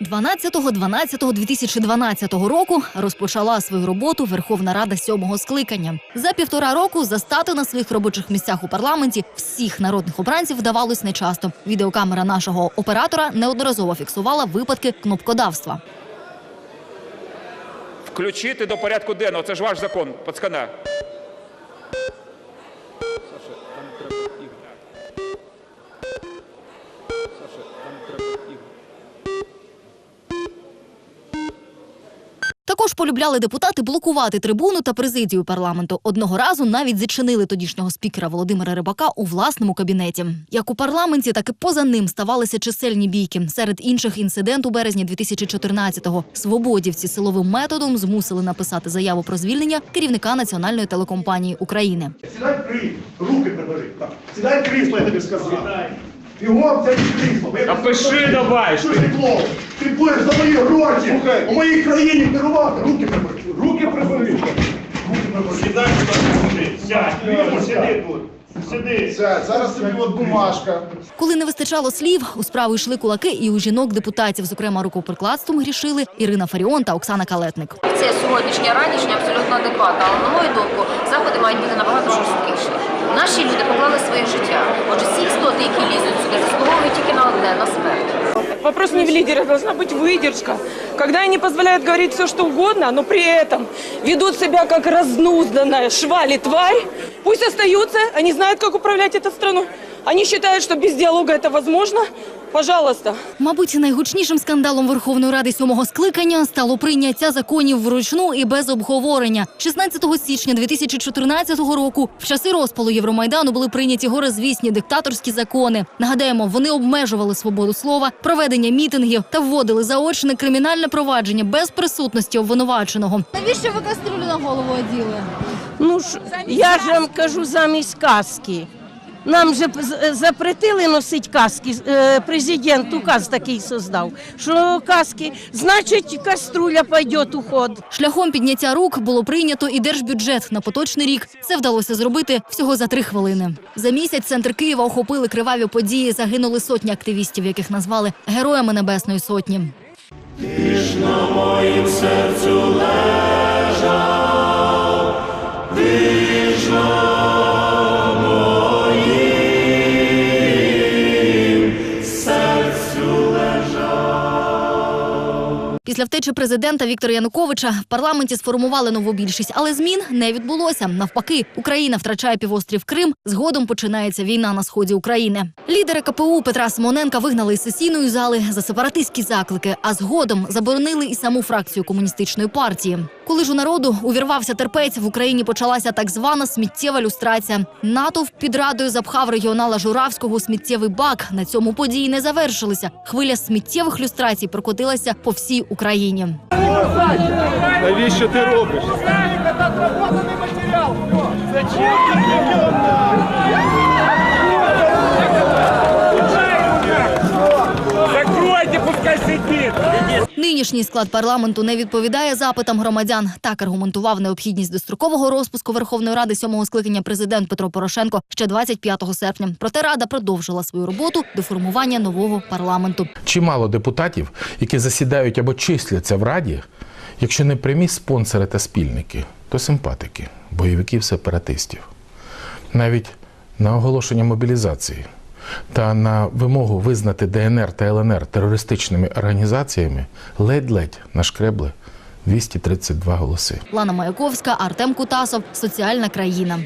12.12.2012 року розпочала свою роботу Верховна Рада сьомого скликання. За півтора року застати на своїх робочих місцях у парламенті всіх народних обранців вдавалось нечасто. Відеокамера нашого оператора неодноразово фіксувала випадки кнопкодавства. Включити до порядку денного. Це ж ваш закон, пацкана. Також полюбляли депутати блокувати трибуну та президію парламенту. Одного разу навіть зачинили тодішнього спікера Володимира Рибака у власному кабінеті. Як у парламенті, так і поза ним ставалися чисельні бійки. Серед інших інцидент у березні 2014-го свободівці силовим методом змусили написати заяву про звільнення керівника національної телекомпанії України. Сідай крісло, руки прибери. Сідай крісло, я тобі сказав. Бігом в крісло. Та пиши давай, Що що ти? Ти будеш за мої гроші. У моїй країні керувати. Руки прибери. Руки прибери. Руки прибери. Сідай сюди, сядь, Вірно, сиди тут. Сиди. Сядь, зараз тобі от бумажка. Коли не вистачало слів, у справу йшли кулаки і у жінок депутатів, зокрема рукоприкладством грішили Ірина Фаріон та Оксана Калетник. Це сьогоднішня ранішня абсолютно адекватна, але на мою думку, заходи мають бути набагато жорсткіші. Наші люди поклали своє життя. Вопрос не в лидерах, должна быть выдержка. Когда они позволяют говорить все, что угодно, но при этом ведут себя как разнузданная швали тварь, пусть остаются, они знают, как управлять этой страной. Они считают, что без диалога это возможно. Пожалуйста. Мабуть, найгучнішим скандалом Верховної Ради сьомого скликання стало прийняття законів вручну і без обговорення. 16 січня 2014 року, в часи розпалу Євромайдану, були прийняті горизвісні диктаторські закони. Нагадаємо, вони обмежували свободу слова, проведення мітингів та вводили заочне кримінальне провадження без присутності обвинуваченого. Навіщо ви кастрюлю на голову оділи? Ну ж, я ж вам кажу замість каски. Нам же з- запретили носити каски. Е, Президент указ такий создав, що каски, значить, каструля пойде у ход. Шляхом підняття рук було прийнято і держбюджет на поточний рік. Це вдалося зробити всього за три хвилини. За місяць центр Києва охопили криваві події. Загинули сотні активістів, яких назвали героями Небесної Сотні. Після втечі президента Віктора Януковича в парламенті сформували нову більшість, але змін не відбулося. Навпаки, Україна втрачає півострів Крим. Згодом починається війна на сході України. Лідера КПУ Петра Симоненка вигнали із сесійної зали за сепаратистські заклики, а згодом заборонили і саму фракцію комуністичної партії. Коли ж у народу увірвався терпець, в Україні почалася так звана сміттєва люстрація. Натовп під радою запхав регіонала Журавського сміттєвий бак. На цьому події не завершилися. Хвиля сміттєвих люстрацій прокотилася по всій Україні. Навіщо ти робиш? Закройте, пускай сидить. Нинішній склад парламенту не відповідає запитам громадян. Так аргументував необхідність дострокового розпуску Верховної Ради сьомого скликання президент Петро Порошенко ще 25 серпня. Проте рада продовжила свою роботу до формування нового парламенту. чимало депутатів, які засідають або числяться в Раді, якщо не прямі спонсори та спільники, то симпатики, бойовиків сепаратистів. Навіть на оголошення мобілізації та на вимогу визнати ДНР та ЛНР терористичними організаціями ледь-ледь нашкребли 232 голоси. Лана Маяковська, Артем Кутасов. Соціальна країна.